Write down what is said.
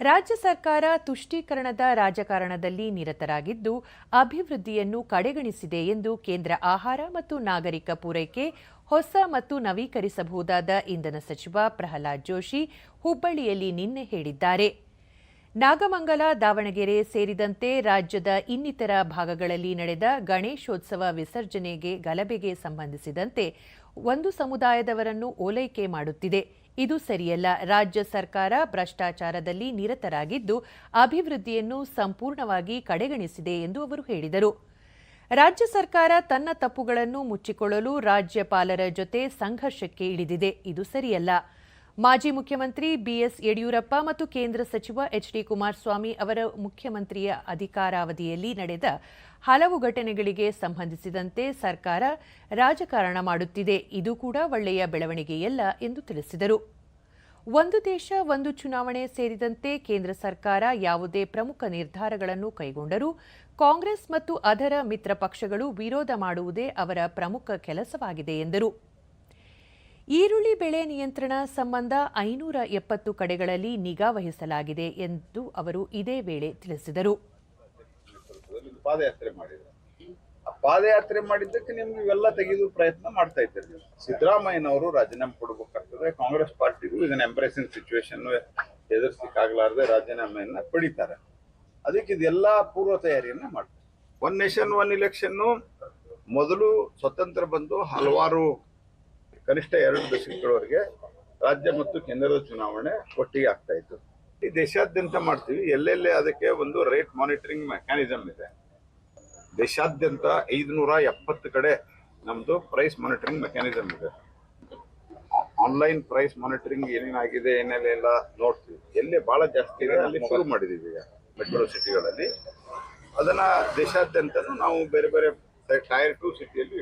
ರಾಜ್ಯ ಸರ್ಕಾರ ತುಷ್ಟೀಕರಣದ ರಾಜಕಾರಣದಲ್ಲಿ ನಿರತರಾಗಿದ್ದು, ಅಭಿವೃದ್ಧಿಯನ್ನು ಕಡೆಗಣಿಸಿದೆ ಎಂದು ಕೇಂದ್ರ ಆಹಾರ ಮತ್ತು ನಾಗರಿಕ ಪೂರೈಕೆ, ಹೊಸ ಮತ್ತು ನವೀಕರಿಸಬಹುದಾದ ಇಂಧನ ಸಚಿವ ಪ್ರಹ್ಲಾದ್ ಜೋಶಿ ಹುಬ್ಬಳ್ಳಿಯಲ್ಲಿ ನಿನ್ನೆ ಹೇಳಿದ್ದಾರೆ. ನಾಗಮಂಗಲ, ದಾವಣಗೆರೆ ಸೇರಿದಂತೆ ರಾಜ್ಯದ ಇನ್ನಿತರ ಭಾಗಗಳಲ್ಲಿ ನಡೆದ ಗಣೇಶೋತ್ಸವ ವಿಸರ್ಜನೆಗೆ ಗಲಭೆಗೆ ಸಂಬಂಧಿಸಿದಂತೆ ಒಂದು ಸಮುದಾಯದವರನ್ನು ಓಲೈಕೆ ಮಾಡುತ್ತಿದೆ. ಇದು ಸರಿಯಲ್ಲ. ರಾಜ್ಯ ಸರ್ಕಾರ ಭ್ರಷ್ಟಾಚಾರದಲ್ಲಿ ನಿರತರಾಗಿದ್ದು ಅಭಿವೃದ್ಧಿಯನ್ನು ಸಂಪೂರ್ಣವಾಗಿ ಕಡೆಗಣಿಸಿದೆ ಎಂದು ಅವರು ಹೇಳಿದರು. ರಾಜ್ಯ ಸರ್ಕಾರ ತನ್ನ ತಪ್ಪುಗಳನ್ನು ಮುಚ್ಚಿಕೊಳ್ಳಲು ರಾಜ್ಯಪಾಲರ ಜೊತೆ ಸಂಘರ್ಷಕ್ಕೆ ಇಳಿದಿದೆ. ಇದು ಸರಿಯಲ್ಲ. ಮಾಜಿ ಮುಖ್ಯಮಂತ್ರಿ ಬಿಎಸ್ ಯಡಿಯೂರಪ್ಪ ಮತ್ತು ಕೇಂದ್ರ ಸಚಿವ ಎಚ್ ಡಿ ಕುಮಾರಸ್ವಾಮಿ ಅವರ ಮುಖ್ಯಮಂತ್ರಿಯ ಅಧಿಕಾರಾವಧಿಯಲ್ಲಿ ನಡೆದ ಹಲವು ಘಟನೆಗಳಿಗೆ ಸಂಬಂಧಿಸಿದಂತೆ ಸರ್ಕಾರ ರಾಜಕಾರಣ ಮಾಡುತ್ತಿದೆ. ಇದು ಕೂಡ ಒಳ್ಳೆಯ ಬೆಳವಣಿಗೆಯಲ್ಲ ಎಂದು ತಿಳಿಸಿದರು. ಒಂದು ದೇಶ, ಒಂದು ಚುನಾವಣೆ ಸೇರಿದಂತೆ ಕೇಂದ್ರ ಸರ್ಕಾರ ಯಾವುದೇ ಪ್ರಮುಖ ನಿರ್ಧಾರಗಳನ್ನು ಕೈಗೊಂಡರೂ ಕಾಂಗ್ರೆಸ್ ಮತ್ತು ಅದರ ಮಿತ್ರ ಪಕ್ಷಗಳು ವಿರೋಧ ಮಾಡುವುದೇ ಅವರ ಪ್ರಮುಖ ಕೆಲಸವಾಗಿದೆ ಎಂದರು. ಈರುಳ್ಳಿ ಬೆಳೆ ನಿಯಂತ್ರಣ ಸಂಬಂಧ ಐನೂರ ಎಪ್ಪತ್ತು ಕಡೆಗಳಲ್ಲಿ ನಿಗಾ ವಹಿಸಲಾಗಿದೆ ಎಂದು ಅವರು ಇದೇ ವೇಳೆ ತಿಳಿಸಿದರು. ಪಾದಯಾತ್ರೆ ಮಾಡಿದ್ದಕ್ಕೆ ನಿಮ್ಗೆ ಇವೆಲ್ಲ ತೆಗೆದು ಪ್ರಯತ್ನ ಮಾಡ್ತಾ ಇದ್ದಾರೆ ನೀವು ಸಿದ್ದರಾಮಯ್ಯನವರು ರಾಜೀನಾಮೆ ಕೊಡಬೇಕಾಗ್ತದೆ ಕಾಂಗ್ರೆಸ್ ಪಾರ್ಟಿಗೂ ಇದನ್ನ ಸಿಚುಯೇಷನ್ ಸಿಚುವೇಶನ್ ಎದುರಿಸಲಿಕ್ಕಾಗಲಾರದೆ ರಾಜೀನಾಮೆಯನ್ನ ಪಡಿತಾರೆ. ಅದಕ್ಕೆ ಇದೆಲ್ಲ ಪೂರ್ವ ತಯಾರಿಯನ್ನ ಮಾಡ್ತಾರೆ. ಒನ್ ನೇಷನ್ ಒನ್ ಇಲೆಕ್ಷನ್ ಮೊದಲು ಸ್ವತಂತ್ರ ಬಂದು ಹಲವಾರು ಕನಿಷ್ಠ ಎರಡು ದಶಕಗಳವರೆಗೆ ರಾಜ್ಯ ಮತ್ತು ಕೇಂದ್ರದ ಚುನಾವಣೆ ಒಟ್ಟಿಗೆ ಆಗ್ತಾ ಇತ್ತು. ಈ ದೇಶಾದ್ಯಂತ ಮಾಡ್ತೀವಿ, ಎಲ್ಲೆಲ್ಲಿ ಅದಕ್ಕೆ ಒಂದು ರೇಟ್ ಮಾನಿಟರಿಂಗ್ ಮೆಕ್ಯಾನಿಸಮ್ ಇದೆ. ದೇಶಾದ್ಯಂತ ಐದುನೂರ ಎಪ್ಪತ್ತು ಕಡೆ ನಮ್ಮದು ಪ್ರೈಸ್ ಮಾನಿಟರಿಂಗ್ ಮೆಕ್ಯಾನಿಸಮ್ ಇದೆ. ಆನ್ಲೈನ್ ಪ್ರೈಸ್ ಮಾನಿಟರಿಂಗ್ ಏನೇನಾಗಿದೆ ಏನೆಲ್ಲ ನೋಡ್ತೀವಿ. ಎಲ್ಲಿ ಬಹಳ ಜಾಸ್ತಿ ಇದೆ, ಅಲ್ಲಿ ಶುರು ಮಾಡಿದೀವಿ ಈಗ ಮೆಟ್ರೋ ಸಿಟಿಗಳಲ್ಲಿ ಅದನ್ನ ದೇಶಾದ್ಯಂತ ನಾವು ಬೇರೆ ಬೇರೆ ಟೈರ್ ಟು ಸಿಟಿಯಲ್ಲಿ